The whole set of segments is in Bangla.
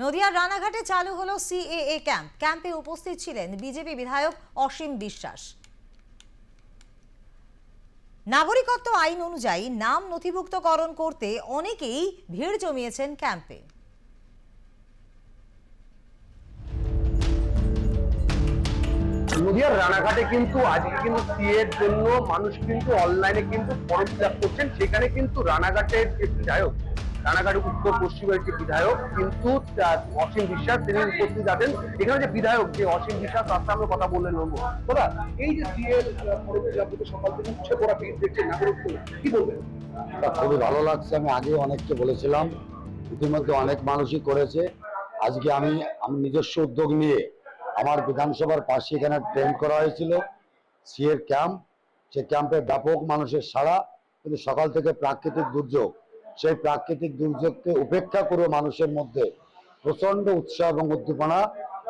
নদিয়ার রানাঘাটে চালু হলো সিএএ ক্যাম্প। ক্যাম্পে উপস্থিত ছিলেন বিজেপি বিধায়ক অসীম বিশ্বাস। নাগরিকত্ব আইন অনুযায়ী নাম নথিভুক্তকরণ করতে অনেকেই ভিড় জমিয়েছেন ক্যাম্পে। নদিয়ার রানাঘাটে কিন্তু আজকে কিন্তু সিএর জন্য মানুষ কিন্তু অনলাইনে কিন্তু ফর্ম ফিল করছেন। সেখানে কিন্তু রানাঘাটের যে বিধায়ক রানাঘাট উত্তর পশ্চিমের যে বিধায়ক, কিন্তু অসীম বিশ্বাস, তিনি উপস্থিত আছেন। এখানে যে বিধায়ক, যে অসীম বিশ্বাস, তার সঙ্গে কথা বললেন নেব দাদা, এই যে ফর্ম সকাল থেকে উচ্ছে পড়া ভিড় দেখছেন, নাগরিকত্ব, কি বলবেন? খুবই ভালো লাগছে, আমি আগে অনেককে বলেছিলাম, ইতিমধ্যে অনেক মানুষই করেছে। আজকে আমি আমি নিজস্ব উদ্যোগ নিয়ে আমার বিধানসভার পাশে এখানে ট্রেন করা হয়েছিল সিএর ক্যাম্প। সে ক্যাম্পে ব্যাপক মানুষের সাড়া, কিন্তু সকাল থেকে প্রাকৃতিক দুর্যোগ সেই প্রাকৃতিক দুর্যোগকে উপেক্ষা করে মানুষের মধ্যে প্রচণ্ড উৎসাহ এবং উদ্দীপনা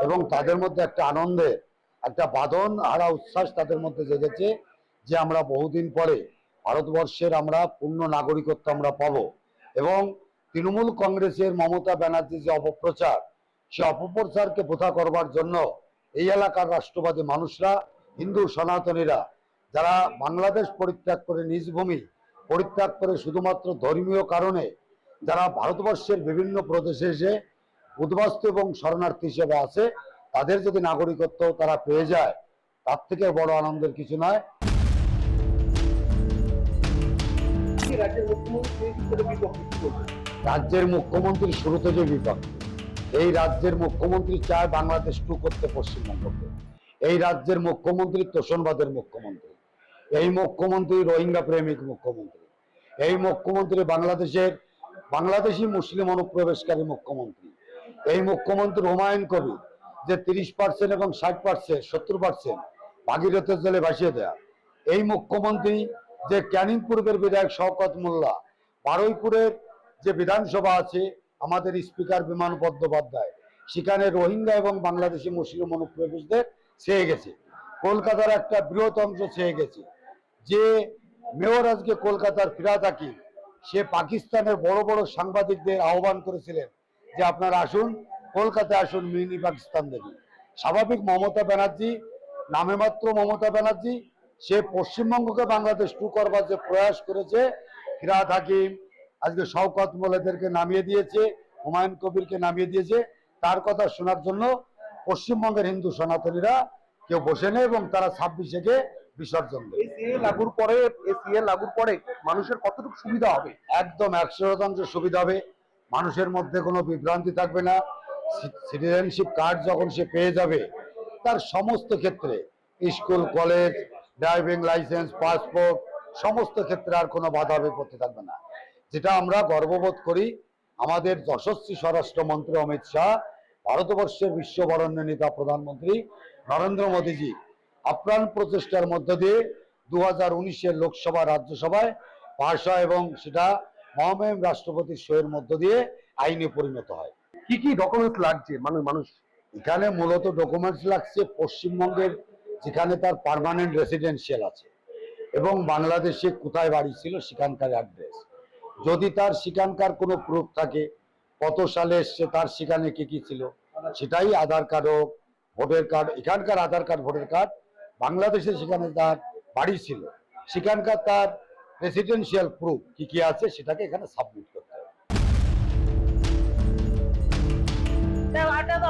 এবং তাদের মধ্যে একটা আনন্দের একটা বাদন হারা উচ্ছ্বাস তাদের মধ্যে জেগেছে যে আমরা বহুদিন পরে ভারতবর্ষের আমরা পূর্ণ নাগরিকত্ব আমরা পাবো। এবং তৃণমূল কংগ্রেসের মমতা ব্যানার্জি যে অপপ্রচার, সে অপপ্রচারকে বোধা করবার জন্য এই এলাকার রাষ্ট্রবাদী মানুষরা, হিন্দু সনাতনীরা, যারা বাংলাদেশ পরিত্যাগ করে নিজ ভূমি পরিত্যাগ করে শুধুমাত্র ধর্মীয় কারণে যারা ভারতবর্ষের বিভিন্ন প্রদেশে এসে উদ্বাস্তু এবং শরণার্থী হিসেবে আছে তাদের যদি নাগরিকত্ব তারা পেয়ে যায় তার থেকে বড় আনন্দের কিছু নয়। রাজ্যের মুখ্যমন্ত্রী শুরুতে যে বিপক্ষ এই রাজ্যের মুখ্যমন্ত্রী চায় বাংলাদেশ টু করতে পশ্চিমবঙ্গকে। এই রাজ্যের মুখ্যমন্ত্রী তোষণবাদের মুখ্যমন্ত্রী। এই মুখ্যমন্ত্রী রোহিঙ্গা প্রেমিক মুখ্যমন্ত্রী। এই মুখ্যমন্ত্রী বাংলাদেশের, বাংলাদেশি মুসলিম অনুপ্রবেশকারী মুখ্যমন্ত্রী। এই মুখ্যমন্ত্রী হুমায়ুন কবির, যে তিরিশ পার্সেন্ট এবং ষাট পার্সেন্ট সত্তর পার্সেন্ট ভাগীরথের জলে ভাসিয়ে দেয়া। এই মুখ্যমন্ত্রী যে ক্যানিং পূর্বের বিধায়ক শওকত মোল্লা, বারুইপুরের যে বিধানসভা আছে, আমাদের স্পিকার বিমান বন্দ্যোপাধ্যায়, সেখানে রোহিঙ্গা এবং বাংলাদেশি মুসলিম অনুপ্রবেশদের ছেয়ে গেছে। কলকাতার একটা বৃহৎ অংশ ছেয়ে গেছে। যে মেয়র আজকে কলকাতার ফিরাদ হাকিম, সে পাকিস্তানের বড় বড় সাংবাদিকদের আহ্বান করেছিলেন যে আপনারা আসুন, কলকাতায় আসুন মিনি পাকিস্তান দেখি। স্বাভাবিক মমতা ব্যানার্জি, নামে মাত্র মমতা ব্যানার্জি, সে পশ্চিমবঙ্গকে বাংলাদেশ টু করবার যে প্রয়াস করেছে, ফিরাদ হাকিম আজকে শওকত মোলেদেরকে নামিয়ে দিয়েছে, হুমায়ুন কবিরকে নামিয়ে দিয়েছে। তার কথা শোনার জন্য পশ্চিমবঙ্গের হিন্দু সনাতনীরা কেউ বসে নেই এবং তারা ছাব্বিশে বিসর্জন লাগুর পরে এই সিএ লাগুর পরে মানুষের কতটুকু সুবিধা হবে? একদম একশো শতাংশ সুবিধা হবে। মানুষের মধ্যে কোনো বিভ্রান্তি থাকবে না। সিটিজেনশিপ কার্ড যখন সে পেয়ে যাবে তার সমস্ত ক্ষেত্রে school college driving licence passport সমস্ত ক্ষেত্রে আর কোনো বাধা বিপত্তি থাকবে না। যেটা আমরা গর্ববোধ করি আমাদের যশস্বী স্বরাষ্ট্রমন্ত্রী অমিত শাহ ভারতবর্ষের বিশ্ববরণ্য নেতা প্রধানমন্ত্রী নরেন্দ্র মোদীজি আপ্রাণ প্রচেষ্টার মধ্য দিয়ে দু হাজার উনিশের লোকসভা রাজ্যসভায় পাশ হয় এবং সেটা মহামহিম রাষ্ট্রপতির সইয়ের মধ্য দিয়ে আইনে পরিণত হয়। কি কি ডকুমেন্টস লাগছে মানুষ মানুষ? এখানে মূলত ডকুমেন্টস লাগছে পশ্চিমবঙ্গের যেখানে তার পার্মানেন্ট রেসিডেন্সিয়াল আছে এবং বাংলাদেশে কোথায় বাড়ি ছিল সেখানকার অ্যাড্রেস যদি তার সেখানকার কোনো প্রুফ থাকে কত সালে এসছে তার সেখানে কি কি ছিল সেটাই আধার কার্ড হোক ভোটার কার্ড এখানকার আধার কার্ড ভোটার কার্ড বাংলাদেশে সেখানে তার বাড়ি ছিল। সেখানকার তার রেসিডেন্সিয়াল প্রুফ কি কি আছে সেটাকে এখানে সাবমিট করতে হবে।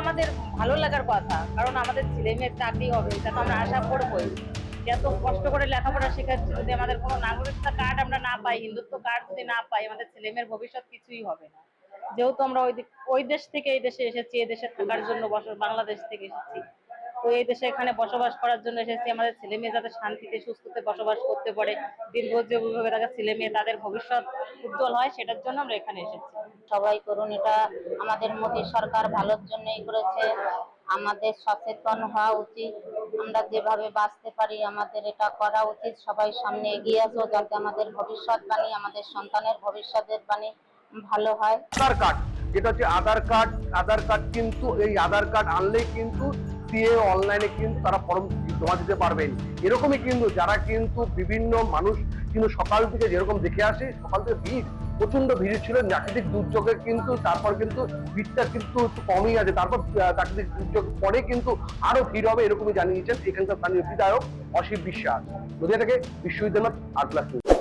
আমাদের ভালো লাগার কথা, কারণ আমাদের ছেলে মেয়ের চাকরি হবে, এটা তো আমরা আশা করবোই। এত কষ্ট করে লেখাপড়া শেখাচ্ছি, যদি আমাদের কোনো নাগরিকতা কার্ড আমরা না পাই, হিন্দুত্ব কার্ড যদি না পাই, আমাদের ছেলে মেয়ের ভবিষ্যৎ কিছুই হবে না। যেহেতু আমরা ওই ওই দেশ থেকে এই দেশে এসেছি, এই দেশে থাকার জন্য বস- বাংলাদেশ থেকে এসেছি তো এই দেশে এখানে বসবাস করার জন্য এসেছি। আমাদের ছেলে মেয়ে যাতে শান্তিতে সুস্থতে বসবাস করতে পারে দীর্ঘজীবীভাবে তাদের ছেলে মেয়ে তাদের ভবিষ্যৎ উজ্জ্বল হয় সেটার জন্য আমরা এখানে এসেছি। সবাই করুন এটা আমাদের মোদী সরকার ভালোর জন্যই করেছে। আমাদের সচেতন হওয়া উচিত। আমরা যেভাবে বাঁচতে পারি আমাদের এটা করা উচিত। সবাই সামনে এগিয়ে আসো যাতে আমাদের ভবিষ্যৎ বাণী আমাদের সন্তানের ভবিষ্যতের বাণী ভালো হয়। আধার কার্ড যেটা হচ্ছে আধার কার্ড আধার কার্ড কিন্তু এই আধার কার্ড আনলেই কিন্তু সিএ অনলাইনে কিন্তু তারা ফর্ম জমা দিতে পারবেন। এরকমই কিন্তু যারা কিন্তু বিভিন্ন মানুষ কিন্তু সকাল থেকে যেরকম দেখে আসে, সকাল থেকে ভিড় প্রচণ্ড ভিড় ছিল, প্রাকৃতিক দুর্যোগে কিন্তু, তারপর কিন্তু ভিড়টা কিন্তু কমই আছে। তারপর প্রাকৃতিক দুর্যোগ পরে কিন্তু আরও ভিড় হবে, এরকমই জানিয়েছেন এখানকার স্থানীয় বিধায়ক অসীম বিশ্বাস। নদিয়া থেকে বিশ্ববিদ্যালয় নিউজ।